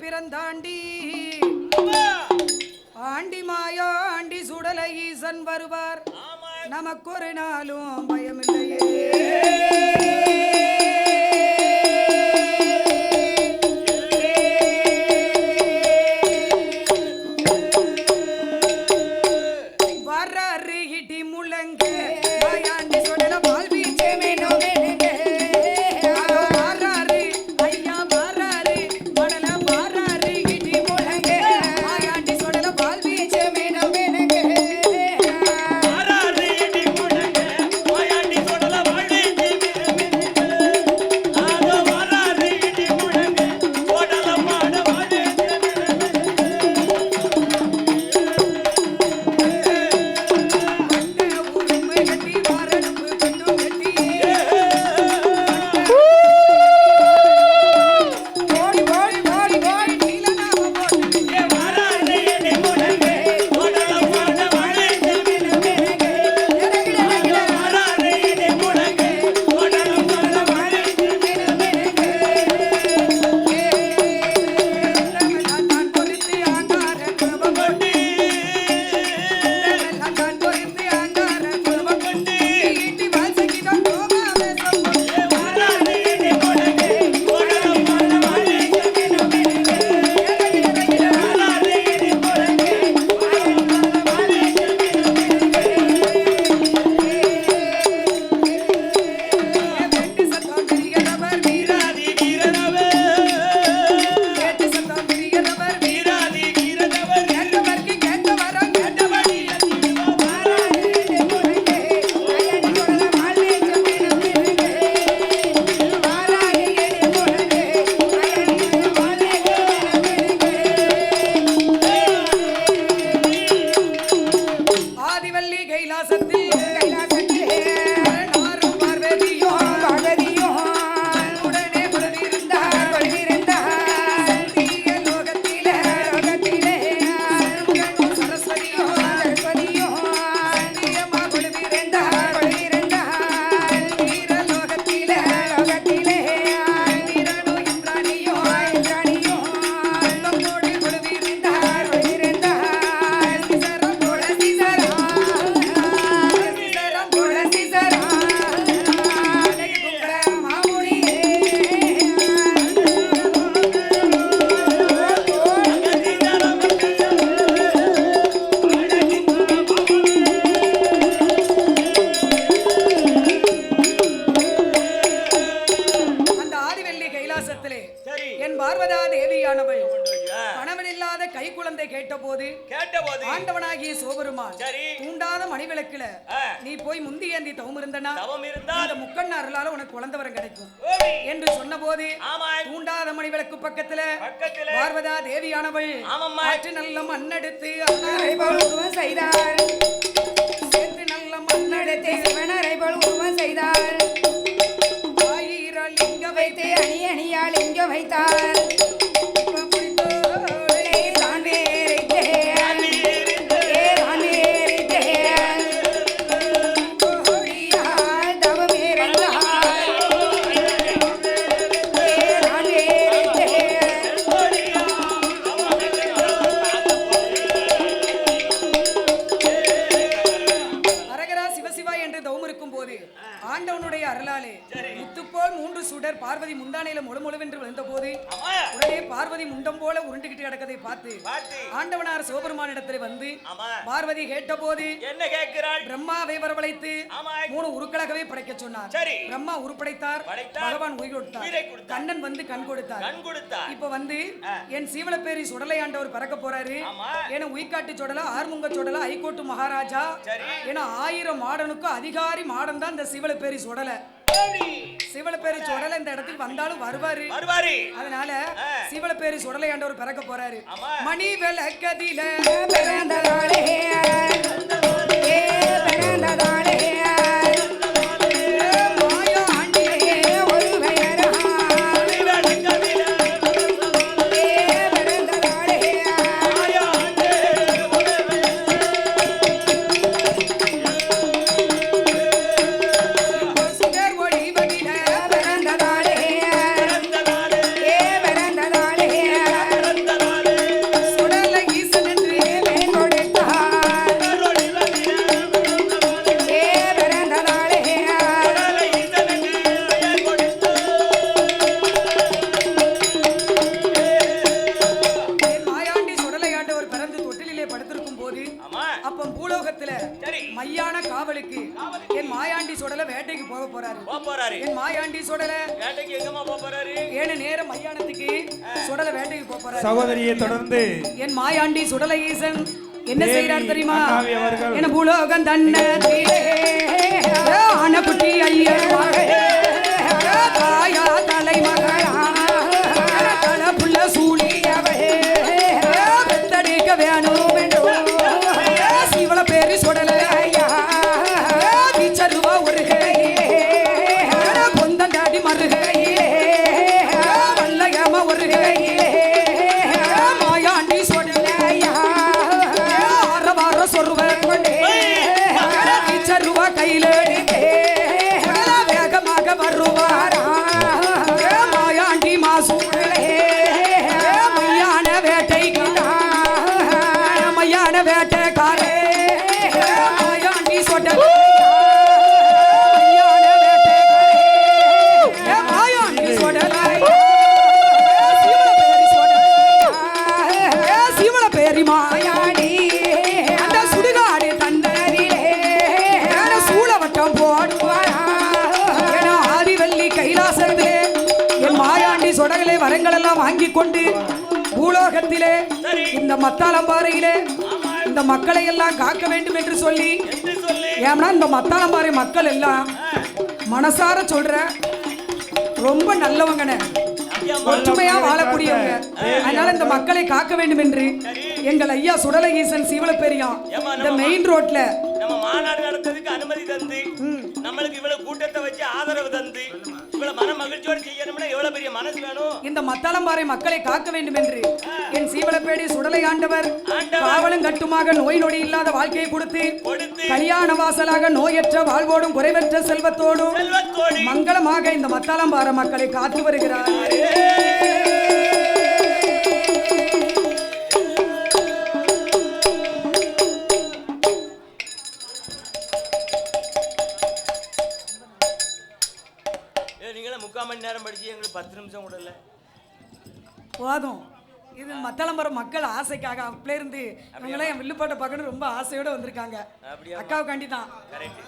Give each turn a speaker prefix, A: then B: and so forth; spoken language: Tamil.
A: பிறந்தாண்டி. ஆண்டி மாயா ஆண்டி சுடலை ஈசன் வருவார். நமக்கொரு நாளும் பயமில்லையே.
B: சரி.
A: தூண்டாத மணிவிளக்குல
B: ஆ.
A: நீ போய் முந்தி ஏந்தி தவம் இருந்தனா
B: தவம் இருந்தால்
A: அந்த முக்கண்ண அருளால உனக்கு குழந்தை வரம் கிடைக்கும். என்று சொன்னபோது
B: ஆமாய்.
A: தூண்டாத மணிவிளக்கு பக்கத்துல
B: பக்கத்திலே.
A: பார்வதா தேவியானவள். ஆற்று நல்ல மண்ணெடுத்து அன்னாரை பழுதுவம்
C: செய்தார்
A: சேர்த்து நல்ல மண்ணெடுத்து
C: சிவனரை செய்தார்
A: ஆயிரம் லிங்க வைத்து
C: அணி அணியால் இங்க வைத்தார்
A: ஆண்டவனுடைய அருளாலே முத்துப்போல் மூன்று சுடர் பார்வதி முந்தானையில முழு முழுவென்று விழுந்த போது. உடனே பார்வதி முண்டம் போல உருண்டுகிட்டு கிடக்கதை பார்த்து. ஆண்டவனார் சிவபெருமானிடத்தில் வந்து
B: ஆமா.
A: பார்வதி கேட்டபோது
B: என்ன கேட்கிறாள்
A: பிரம்மாவை வரவழைத்து. மூணு உருக்களாகவே படைக்க சொன்னார்
B: சரி.
A: பிரம்மா உருப்படைத்தார்
B: படைத்தார்.
A: பகவான் உயிர் கொடுத்தார். கண்ணன் வந்து கண் கொடுத்தார் இப்ப வந்து. என் சீவலப்பேரி சுடலை ஆண்டவர் பறக்க போறாரு. என உயிர்காட்டு சுடல ஆறுமுங்க சுடல ஐகோட்டு மகாராஜா. என ஆயிரம் மாடனுக்கு அதிகாரி மாடன் தான் இந்த சிவலப்பேரி சுடல
B: ஓடி.
A: சிவலப்பேரி சுடல இந்த இடத்துக்கு வந்தாலும் வருவாரு
B: வருவாரு
A: அதனால
B: ஆ.
A: சிவலப்பேரி சுடலை ஆண்டவர் பிறக்க போறாரு. மணி விளக்கதில
C: பிறந்ததாலே ஏ
A: சுடல வேட்டைக்கு போக போறாரு.
B: போக போறாரு.
A: என் மாயாண்டி சுடல.
B: வேட்டைக்கு எங்கம்மா போக போறாரு?
A: ஏழு நேரம் மையானத்துக்கு சுடல வேட்டைக்கு போக போறாரு.
D: சகோதரியை தொடர்ந்து
A: என் மாயாண்டி சுடல ஈசன் என்ன செய்யறார் தெரியுமா?
D: அண்ணாவி அவர்கள்.
A: என பூலோகம் தன்ன ஐயர் வருவார் வரங்கள் எல்லாம் வாங்கி கொண்டு பூலோகத்திலே இந்த மத்தாளம்பாறையிலே இந்த மக்களை எல்லாம் காக்க வேண்டும் என்று சொல்லி ஏன்னா இந்த மத்தாளம்பாறை மக்கள் எல்லாம் மனசார சொல்ற ரொம்ப நல்லவங்கண்ணே ஒற்றுமையா வாழக்கூடியவங்க. அதனால இந்த மக்களை காக்க வேண்டும் என்று எங்கள் ஐயா சுடலகீசன் சீவலப்பெரியான் இந்த மெயின் ரோட்ல
B: நம்ம மாநாடு நடத்துறதுக்கு அனுமதி தந்து நம்மளுக்கு இவ்வளவு கூட்டத்தை வச்சு ஆதரவு தந்து இவ்வளவு மன மகிழ்ச்சியோடு செய்யணும்னா எவ்வளவு பெரிய மனசு வேணும்?
A: இந்த மத்தாளம்பாறை மக்களை காக்க வேண்டும் என்று என் சீவலப்பேடி சுடலை ஆண்டவர் காவலும் கட்டுமாக நோய் நொடி இல்லாத வாழ்க்கையை கொடுத்து கல்யாண வாசலாக நோயற்ற வாழ்வோடும் குறைவற்ற செல்வத்தோடும்
B: செல்வத்தோடு
A: மங்களமாக இந்த மத்தாளம்பாறை மக்களை காத்து வருகிறார்.
B: படிச்சு எங்களுக்கு பத்து நிமிஷம் கூட இல்ல.
A: போதும். இது மத்தளம்பரம் மக்கள் ஆசைக்காக அப்பல இருந்து இவங்களாம் என் வில்லுப்பாட்டை பார்க்கணும் ரொம்ப ஆசையோட வந்திருக்காங்க. அக்காவுக்காண்டி தான்.
B: கரெக்ட்